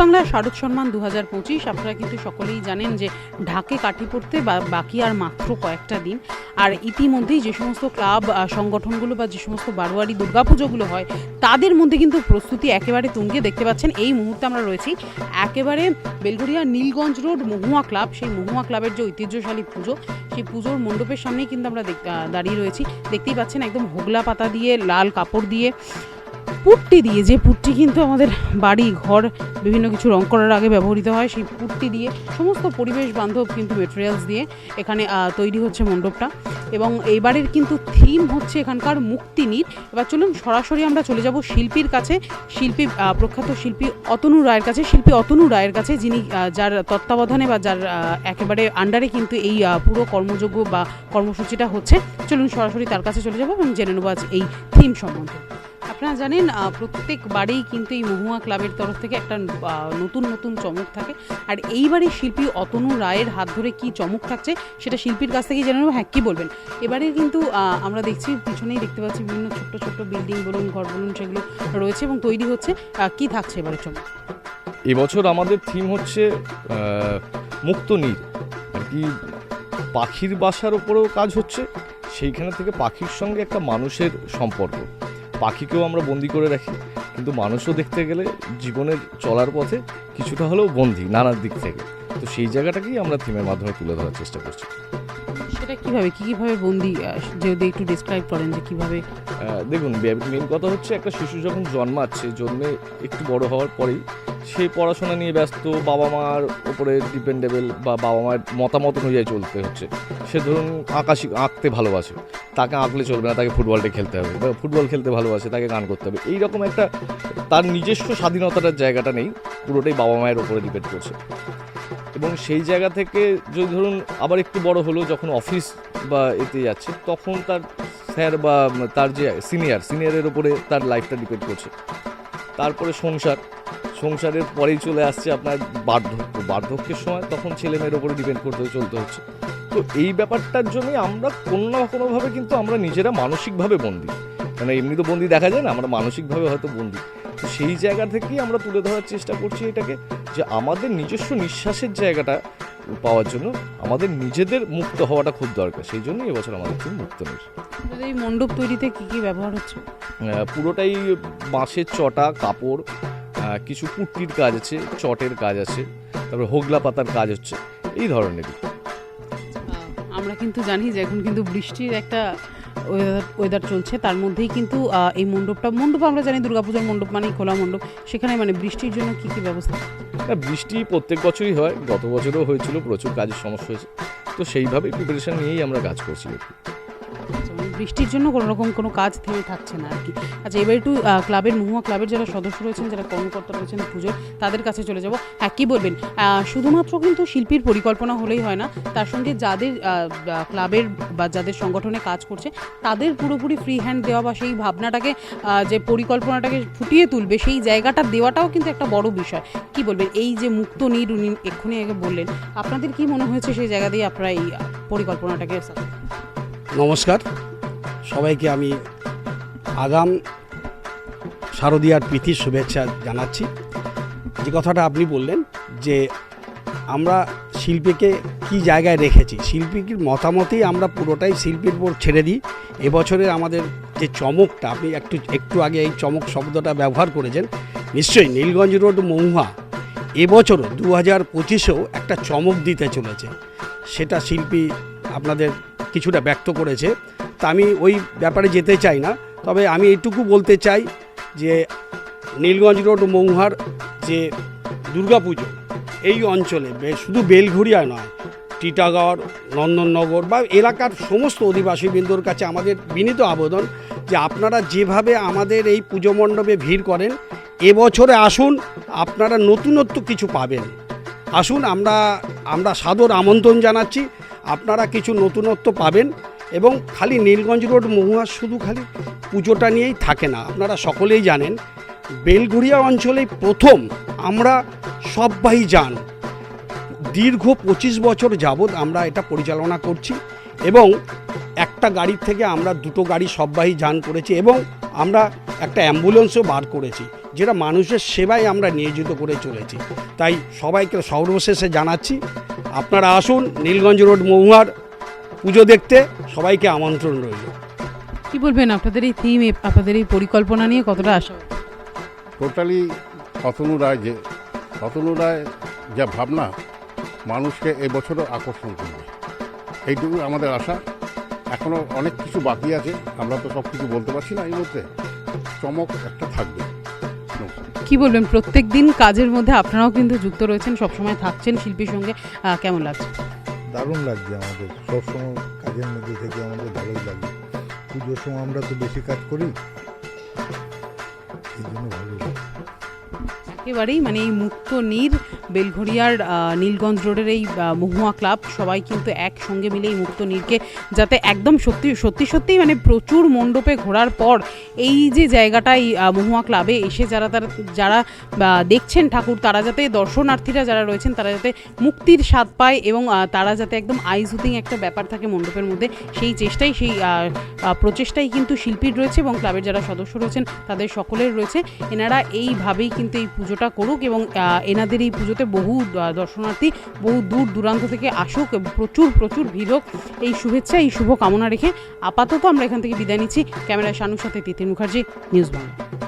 বাংলার শারদ সম্মান দু হাজার পঁচিশ। আপনারা কিন্তু সকলেই জানেন যে ঢাকে কাঠি পড়তে বাকি আর মাত্র কয়েকটা দিন। আর ইতিমধ্যেই যে সমস্ত ক্লাব সংগঠনগুলো বা যে সমস্ত বারোয়ারি দুর্গাপুজোগুলো হয়, তাদের মধ্যে কিন্তু প্রস্তুতি একেবারে তুঙ্গে দেখতে পাচ্ছেন। এই মুহূর্তে আমরা রয়েছি একেবারে বেলঘরিয়া নীলগঞ্জ রোড, মহুয়া ক্লাব। সেই মহুয়া ক্লাবের যে ঐতিহ্যশালী পুজো, সেই পুজোর মণ্ডপের সামনেই কিন্তু আমরা দাঁড়িয়ে রয়েছি। দেখতেই পাচ্ছেন একদম হোগলা পাতা দিয়ে, লাল কাপড় দিয়ে পুট্টি দিয়ে, যে পুট্টি কিন্তু আমাদের বাড়ি, ঘর, বিভিন্ন কিছু রং করার আগে ব্যবহৃত হয়, সেই পুট্টি দিয়ে সমস্ত পরিবেশ বান্ধব কিন্তু মেটেরিয়ালস দিয়ে এখানে তৈরি হচ্ছে মণ্ডপটা। এবং এইবারের কিন্তু থিম হচ্ছে এখানকার মুক্তি নীর। এবার চলুন, সরাসরি আমরা চলে যাব শিল্পীর কাছে। শিল্পী প্রখ্যাত শিল্পী অতনু রায়ের কাছে। শিল্পী অতনু রায়ের কাছে, যিনি যার তত্ত্বাবধানে বা যার একেবারে আন্ডারে কিন্তু এই পুরো কর্মযোগ্য বা কর্মসূচিটা হচ্ছে। চলুন, সরাসরি তার কাছে চলে যাব এবং জেনে নেব আজ এই থিম সম্বন্ধে। আপনারা জানেন প্রত্যেক বাড়িই কিন্তু এই মহুয়া ক্লাবের তরফ থেকে একটা নতুন নতুন চমক থাকে। আর এইবারে শিল্পী অতনু রায়ের হাত ধরে কি চমক থাকছে, সেটা শিল্পীর কাছ থেকেই জেনে নেব। হ্যাঁ কী বলবেন? এবারে কিন্তু আমরা দেখছি, পিছনেই দেখতে পাচ্ছি বিভিন্ন ছোট্ট ছোট্ট বিল্ডিং বলুন, ঘর বলুন, সেগুলো রয়েছে এবং তৈরি হচ্ছে। কি থাকছে এবারে চমক? এবছর আমাদের থিম হচ্ছে মুক্ত নীর। আর কি পাখির বাসার ওপরেও কাজ হচ্ছে, সেইখানে থেকে পাখির সঙ্গে একটা মানুষের সম্পর্ক। পাখিকেও আমরা বন্দি করে রাখি কিন্তু মানুষও দেখতে গেলে জীবনের চলার পথে কিছুটা হলেও বন্দি নানার দিক থেকে। তো সেই জায়গাটাকেই আমরা থিমের মাধ্যমে তুলে ধরার চেষ্টা করছি। সেটা কীভাবে কী কীভাবে বন্দি যদি একটু ডিসক্রাইব করেন যে কীভাবে? দেখুন মেন কথা হচ্ছে একটা শিশু যখন জন্মাচ্ছে জন্মে একটু বড় হওয়ার পরেই সে পড়াশোনা নিয়ে ব্যস্ত বাবা মার ওপরে ডিপেন্ডেবল বা বাবা মায়ের মতামত অনুযায়ী চলতে হচ্ছে। সে ধরুন আঁকা শিখ- আঁকতে ভালোবাসে। তাকে আঁকলে চলবে না, তাকে ফুটবলটা খেলতে হবে বা ফুটবল খেলতে ভালোবাসে, তাকে গান করতে হবে। এইরকম একটা তার নিজস্ব স্বাধীনতার জায়গাটা নেই, পুরোটাই বাবা মায়ের ওপরে ডিপেন্ড করছে। এবং সেই জায়গা থেকে যদি ধরুন আবার একটু বড় হলো, যখন অফিস বা এতে যাচ্ছে, তখন তার স্যার বা তার যে সিনিয়র সিনিয়রের ওপরে তার লাইফটা ডিপেন্ড করছে। তারপরে সংসার সংসারের পরেই চলে আসছে আপনার বার্ধক্য। বার্ধক্যের সময় তখন ছেলে মেয়ের ওপরে ডিপেন্ড করতে চলতে হচ্ছে। তো এই ব্যাপারটার জন্যই আমরা কোনো না কোনোভাবে কিন্তু আমরা নিজেরা মানসিকভাবে বন্দি। মানে এমনি তো বন্দি দেখা যায় না আমরা মানসিকভাবে হয়তো বন্দি। তো সেই জায়গা থেকেই আমরা তুলে ধরার চেষ্টা করছি এটাকে যে আমাদের নিজস্ব নিঃশ্বাসের জায়গাটা পাওয়ার জন্য আমাদের নিজেদের মুক্ত হওয়াটা খুব দরকার। সেই জন্যই এবছর আমাদের খুব মুক্ত নেই এই মণ্ডপ তৈরিতে কী কী ব্যবহার হচ্ছে? পুরোটাই বাঁশের চটা কাপড় কিছু পুট্টির কাজ আছে চটের কাজ আছে তারপরে হোগলা পাতার কাজ হচ্ছে এই ধরনেরই আহ, আমরা কিন্তু জানি যে এখন কিন্তু বৃষ্টির একটা ওয়েদার ওয়েদার চলছে তার মধ্যেই কিন্তু এই মণ্ডপটা মণ্ডপ আমরা জানি দুর্গাপূজার মণ্ডপ মানেই খোলা মণ্ডপ সেখানে মানে বৃষ্টির জন্য কি কি ব্যবস্থা? না, বৃষ্টি প্রত্যেক বছরই হয় গত বছরও হয়েছিল প্রচুর কাজের সমস্যা হয়েছে তো সেইভাবেই প্রিপারেশন নিয়েই আমরা কাজ করছি। মানে বৃষ্টির জন্য কোনো রকম কোনো কাজ থেমে থাকছে না আর কি। আচ্ছা এবার একটু ক্লাবের, মহুয়া ক্লাবের যারা সদস্য রয়েছেন, যারা কর্মকর্তা রয়েছেন পুজোর তাদের কাছে চলে যাব। হ্যাঁ কী বলবেন? শুধুমাত্র কিন্তু শিল্পীর পরিকল্পনা হলেই হয় না, তার সঙ্গে যাদের ক্লাবের বা যাদের সংগঠনে কাজ করছে, তাদের পুরোপুরি ফ্রি হ্যান্ড দেওয়া বা সেই ভাবনাটাকে যে পরিকল্পনাটাকে ফুটিয়ে তুলবে, সেই জায়গাটা দেওয়াটাও কিন্তু একটা বড় বিষয়। কি বলবেন? এই যে মুক্ত নীর উনি এক্ষুনি আগে বললেন, আপনাদের কি মনে হয়েছে সেই জায়গা দিয়ে আপনারা এই পরিকল্পনাটাকে নমস্কার। সবাইকে আমি আগাম শারদীয়ার প্রীতির শুভেচ্ছা জানাচ্ছি। যে কথাটা আপনি বললেন যে আমরা শিল্পীকে কি জায়গায় রেখেছি, শিল্পীর মতামতেই আমরা পুরোটাই শিল্পীর উপর ছেড়ে দিই। এবছরের আমাদের যে চমকটা, আপনি একটু একটু আগে এই চমক শব্দটা ব্যবহার করেছেন, নিশ্চয়ই নীলগঞ্জ রোড মহুয়া এবছরও দু হাজার পঁচিশেও একটা চমক দিতে চলেছে। সেটা শিল্পী আপনাদের কিছুটা ব্যক্ত করেছে। তা আমি ওই ব্যাপারে যেতে চাই না। তবে আমি এইটুকু বলতে চাই যে নীলগঞ্জ রোড মৌহার যে দুর্গাপুজো, এই অঞ্চলে শুধু বেলঘড়িয়া নয়, টিটাগড়, নন্দননগর বা এলাকার সমস্ত অধিবাসী বিন্দুর কাছে আমাদের বিনীত আবেদন যে আপনারা যেভাবে আমাদের এই পুজো মণ্ডপে ভিড় করেন এবছরে আসুন, আপনারা নতুনত্ব কিছু পাবেন। আসুন, আমরা আমরা সাদর আমন্ত্রণ জানাচ্ছি, আপনারা কিছু নতুনত্ব পাবেন। এবং খালি নীলগঞ্জ রোড মহুয়া শুধু খালি পুজোটা নিয়েই থাকে না। আপনারা সকলেই জানেন, বেলঘড়িয়া অঞ্চলে প্রথম আমরা সব্বাই যান। দীর্ঘ পঁচিশ বছর যাবৎ আমরা এটা পরিচালনা করছি এবং একটা গাড়ির থেকে আমরা দুটো গাড়ি সব্বাই যান করেছি এবং আমরা একটা অ্যাম্বুলেন্সও বার করেছি, যেটা মানুষের সেবায় আমরা নিয়োজিত করে চলেছি। তাই সবাইকে সর্বশেষে জানাচ্ছি, আপনারা আসুন নীলগঞ্জ রোড মহুয়ার পুজো দেখতে সবাইকে আমন্ত্রণ রইল। কি বলবেন আপনাদের এই থিম আপনাদের এই পরিকল্পনা নিয়ে কতটা আশা? টোটালি অতনু রায় যে অতনু রায় যা ভাবনা মানুষকে এবছরও আকর্ষণ করবে। এইটুকু আমাদের আশা। এখনও অনেক কিছু বাকি আছে আমরা তো সব কিছু বলতে পারছি না এই মুহূর্তে। চমক একটা থাকবে। নমস্কার। কি বলবেন প্রত্যেক দিন কাজের মধ্যে আপনারাও কিন্তু যুক্ত রয়েছেন সবসময় থাকছেন শিল্পীর সঙ্গে কেমন লাগছে? দারুণ লাগছে আমাদের। সবসময় কাজের মধ্যে থেকে আমাদের ভালোই লাগে। পুজোর সময় আমরা তো বেশি কাজ করি। এই জন্য ভালো লাগে। একেবারেই মানে এই মুক্ত, নীর বেলঘড়িয়ার নীলগঞ্জ রোডের এই মহুয়া ক্লাব সবাই কিন্তু একসঙ্গে মিলে এই মুক্ত নীরকে যাতে একদম সত্যি সত্যি সত্যিই মানে প্রচুর মণ্ডপে ঘোরার পর এই যে জায়গাটা এই মহুয়া ক্লাবে এসে যারা, তারা, যারা দেখছেন ঠাকুর, তারা যাতে দর্শনার্থীরা যারা রয়েছেন, তারা যাতে মুক্তির স্বাদ পায় এবং তারা যাতে একদম আই সুতিং একটা ব্যাপার থাকে মণ্ডপের মধ্যে, সেই চেষ্টাই, সেই প্রচেষ্টাই কিন্তু শিল্পীর রয়েছে এবং ক্লাবের যারা সদস্য রয়েছেন, তাদের সকলের রয়েছে। এনারা এইভাবেই কিন্তু এই পুজোটা করুক এবং এনাদের এই পুজোতে বহু দর্শনার্থী বহু দূর দূরান্ত থেকে আসুক, প্রচুর প্রচুর ভিড় হোক। এই শুভেচ্ছা, এই শুভ কামনা রেখে আপাতত আমরা এখান থেকে বিদায় নিচ্ছি। ক্যামেরায় শানুর সাথে তিতির মুখার্জি, নিউজ বাংলা।